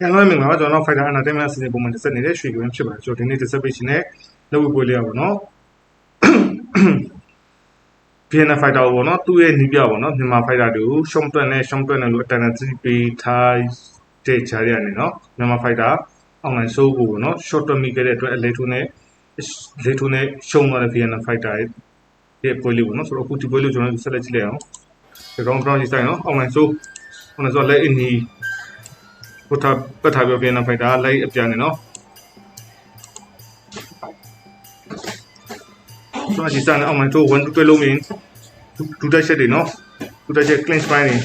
ရန်ကုန်မင်္ဂလာပါကျွန်တော် Fighter Entertainment အစီအစဉ်ပုံမှန်တစ်ဆက်နေတဲ့ရွှေကင်းဖြစ်ပါတယ်ကျွန်တော်ဒီနေ့တစ်ဆက်ပေးရှင်နဲ့လက်ဝဲပွဲလေးရပါတော့ VN Fighter ပေါ့နော်သူ့ရဲ့နီးပြပေါ့နော်မြန်မာ Fighter တွေကိုရှုံးတွက်နဲ့ရှုံးတွက်နဲ့လို့အတန်တန်သိပေးထားတဲ့ခြားရနေနော်မြန်မာ Fighter online show ကိုပေါ့နော် short တွက်မိခဲ့တဲ့အတွက်အလဲထိုးနဲ့လေထိုးနဲ့ရှုံးသွားတဲ့ VN Fighter ရဲ့ပွဲလေးပေါ့နော်ဆိုတော့အခုဒီပွဲလေးကျွန်တော်ဆက်လက်ကြည့်လိုက်အောင်ဒီကောင် brown ကြီးဆိုင်နော် online show online show လက်အင်း ကြီးဘုထားပတ်ထားပြောပြနေဖိုက်တာလိုက်အပြန်နေနော်ဆိုတော့ဒီစံအောင်မှတော့1 2တွဲလုံးမင်းဒူတက်ချက်တွေနော်ဒူတက်ချက် clean spine တွေ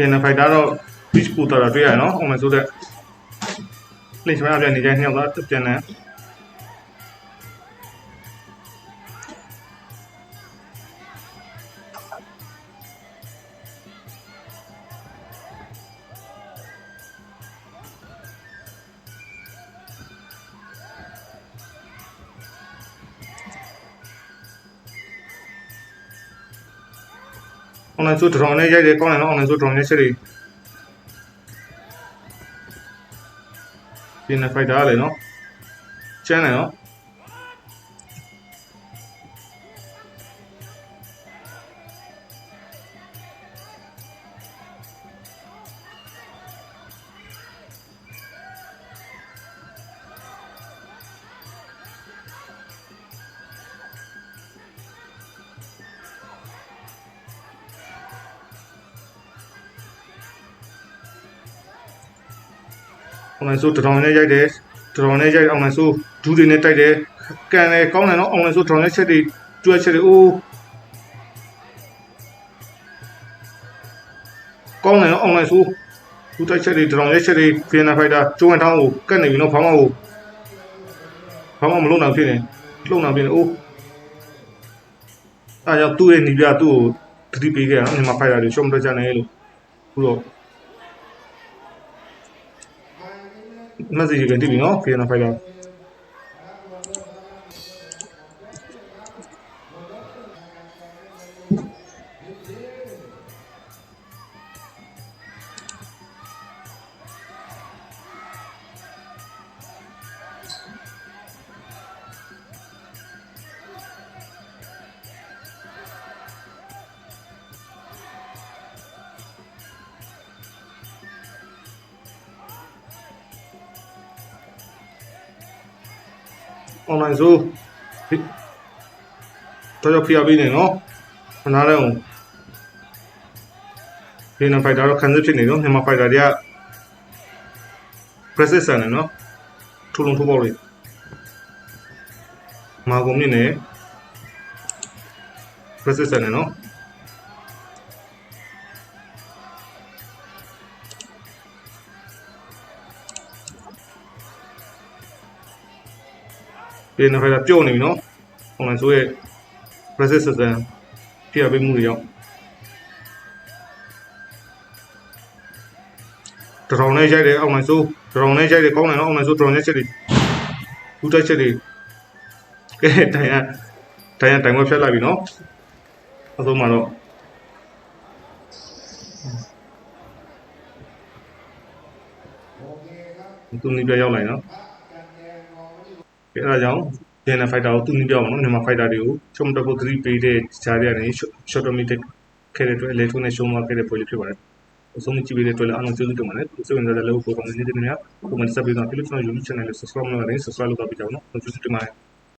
ပြန်နေဖိုက်တာတော့ beach ပူတာတွေ့ရနော်အောင်မှဆိုတဲ့ clean spine အပြန်နေကြနှစ်ယောက်သားပြန်နေ online ဆို drone နဲ့ရိုက်တယ်ကောင်းတယ်နော် online ဆို drone နဲ့ချက်တွေဒီနေ့ fighter လေနော်ကျန်းတယ်နော် online ဆို drone နဲ့ရိုက်တယ် drone နဲ့ရိုက် online ဆိုဒူးတွေနဲ့တိုက်တယ်ကန်တယ်ကောင်းတယ်နော် online ဆို drone နဲ့ချက်တွေတွဲချက်တွေအိုးကောင်းတယ်နော် online ဆိုဒူးတိုက်ချက်တွေ drone နဲ့ချက်တွေ Vienna Fighter ကျိုးဝင်ထောင်းကိုကတ်နေပြီနော်ဘာမှကိုဘာမှမလုပ်နိုင်ဖြစ်နေလုံနိုင်ဖြစ်နေအိုးအားကြောင့်သူ့ရဲ့ညီပြသူ့ကိုတတိပေးခဲ့တာနော်မြန်မာ Fighter တွေရှုံးမတက်ကြနဲ့လို့ခုတော့ message ကတည်ပြီနော် Vienna online ဆိုတော်တော်ဖျားပေးနေနော်ခဏလေးအောင်ဒီနံဖိုက်တာတော့ခံစစ်ဖြစ်နေနော်မြန်မာဖိုက်တာတွေက process ဆန်နေနော်ထိုးလုံးထိုးပေါက်လေးမာကုန်မြင့်နေ process ဆန်နေနော် ဒီနံဖိုက်တာပြုတ်နေပြီနော် online ဆိုရဲ့ process ဆန်ဖျားပေးမှုတွေကြောင့်ဒရောင်နဲ့ရိုက်တယ်အောက်မှာဆိုဒရောင်နဲ့ရိုက်တယ်ကောင်းတယ်နော်အောက်မှာဆိုဒရောင်နဲ့ချက်တွေလူတိုက်ချက်တွေကဲတိုင်ရတိုင်ရတိုင်ဝက်ဖြတ်လိုက်ပြီနော်အဆုံးမှာတော့သူနေပြရောက်လာနော်ကဲ အဲဒါကြောင့်ဒီနဖိုက်တာကိုသူနေပြအောင်နော် မြန်မာဖိုက်တာတွေကိုချုံတက်ဖို့သတိပေးတဲ့ဂျားတွေကနေ short term တက်ခဲ့တဲ့အတွက် electron နဲ့ရှုံးသွားခဲ့တဲ့ပွဲလေးဖြစ်ပါတယ်အဆုံးကြည့်ပေးတဲ့အတွက်လည်းအားလုံးကျေးဇူးတင်ပါတယ်။စိတ်ဝင်စားတဲ့လည်းကိုပုံမှန်နေနေနေများပုံမှန်ဆက်ပြီးတော့ဒီလိုကျွန်တော် YouTube channel လေး subscribe လုပ်ရတယ် subscribe လုပ်တော့ပြကြအောင်နော်။ကျေးဇူးတင်ပါတယ်။